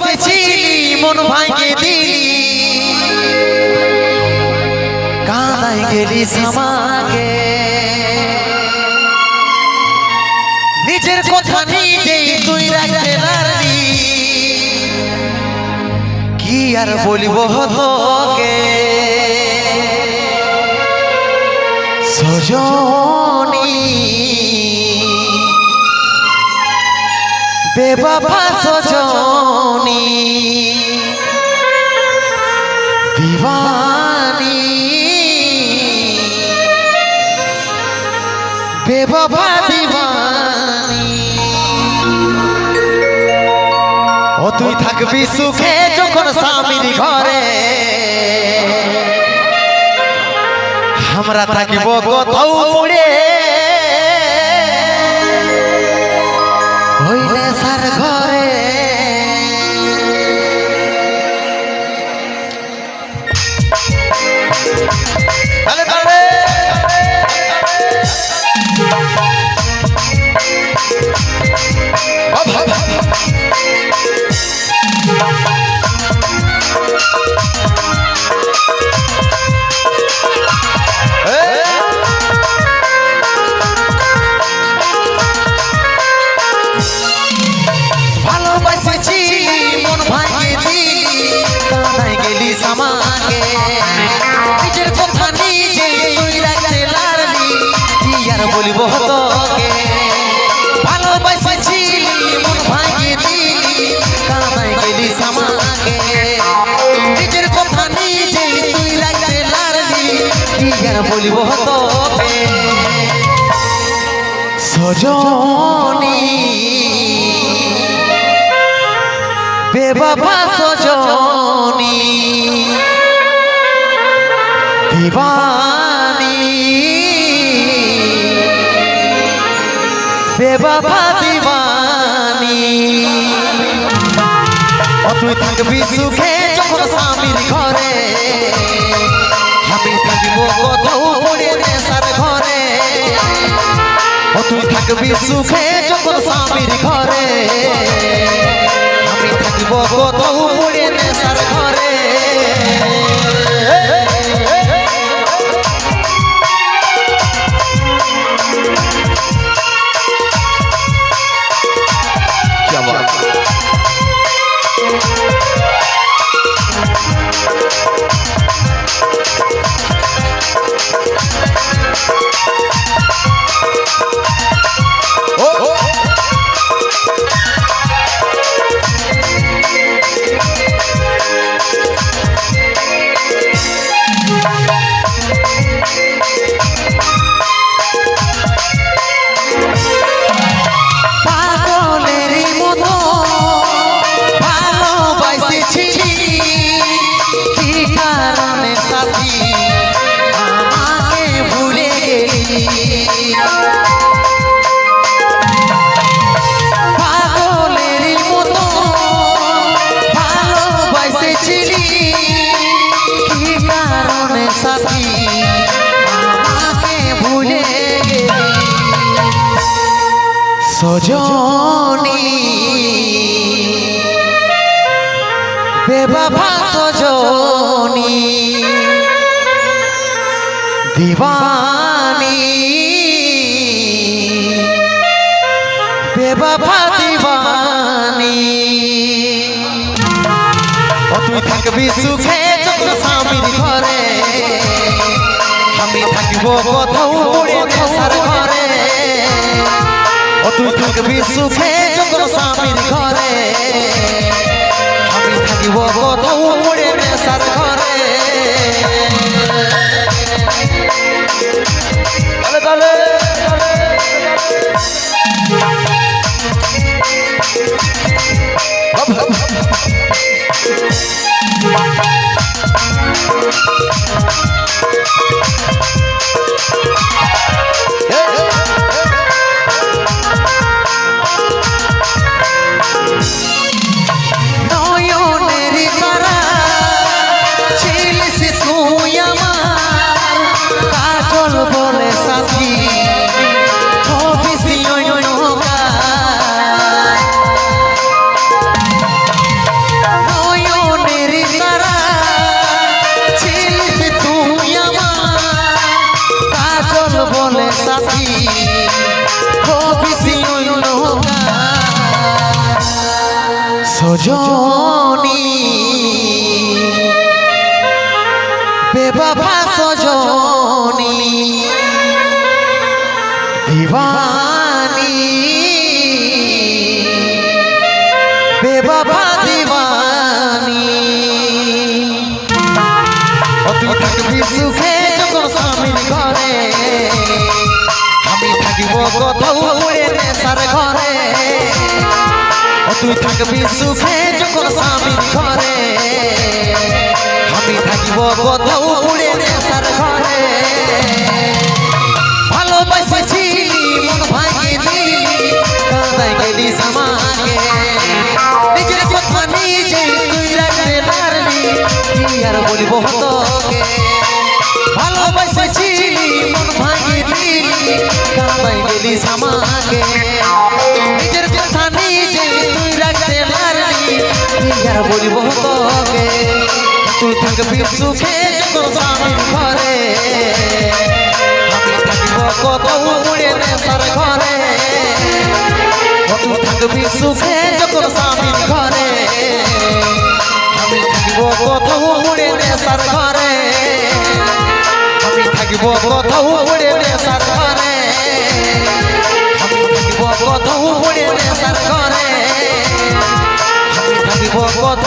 বেসেছিলি মন ভাঙে দিলি। কাঁদাই গেলি সামাকে নিজের কথা নিজেই তুই রাখতে পারলি কি আর বলিব তোকে? সজনী বেবাবা সজনী। দিবানি বেবাবা দিবানি ও তুই থাকবি সুখে যখন স্বামীর ঘরে। আমরা থাকিব কোথাও পড়ে হইলে বলিব তোকে সজনী। বেবাবা সজনী। দিবানি। বেবাবা দিবানি। তুই থাকবি সুখে যখন স্বামীর ঘরে। আমি থাকিব কোথাও তুই থাকবি সুখে যখন স্বামীর ঘরে। সজনী। বেবাবা সজনী। দিবানি। বেবাবা দিবানি। ও তুই থাকবি সুখে যখন স্বামীর ঘরে। আমি থাকিব কোথাও নেশার ঘরে। থাকবি সুখে যখন স্বামীর ঘরে আমি থাকিব কোথাও পড়ে নেশার ঘরে। তালে সজনী। বেবাভা সজনী। দিবানী বেবাভা দিবানী তুই থাকবি সুখে যখন স্বামীর ঘরে। কোথাও উড়ে নেশার ঘরে। তুই থাকবি সুখে যখন স্বামীর ঘরে। আমি থাকিব কোথাও উড়ে নেশার ঘরে। ভালোবাসেছিলি, মন ভাঙে দিলি কাঁদাই গেলি সমাকে নিজের কথা নিজে তুই রাখতে পারলি কি আর বলব তোকে গেলি সমাকে নিজের কথা নিজে তুই রাখতে পারলি কি আর বলব তোকে তুই থাকবি সুখে যখন স্বামীর ঘরে। আমি থাকিব কত উড়ে নেশার ঘরে। কত থাকবি সুখে যখন ঘরে। কত উড়ে নেশার ঘরে। থাকিব কত উড়ে নেশার ঘরে। থাকিব কত উড়ে নেশার ঘরে আমি থাকিব কত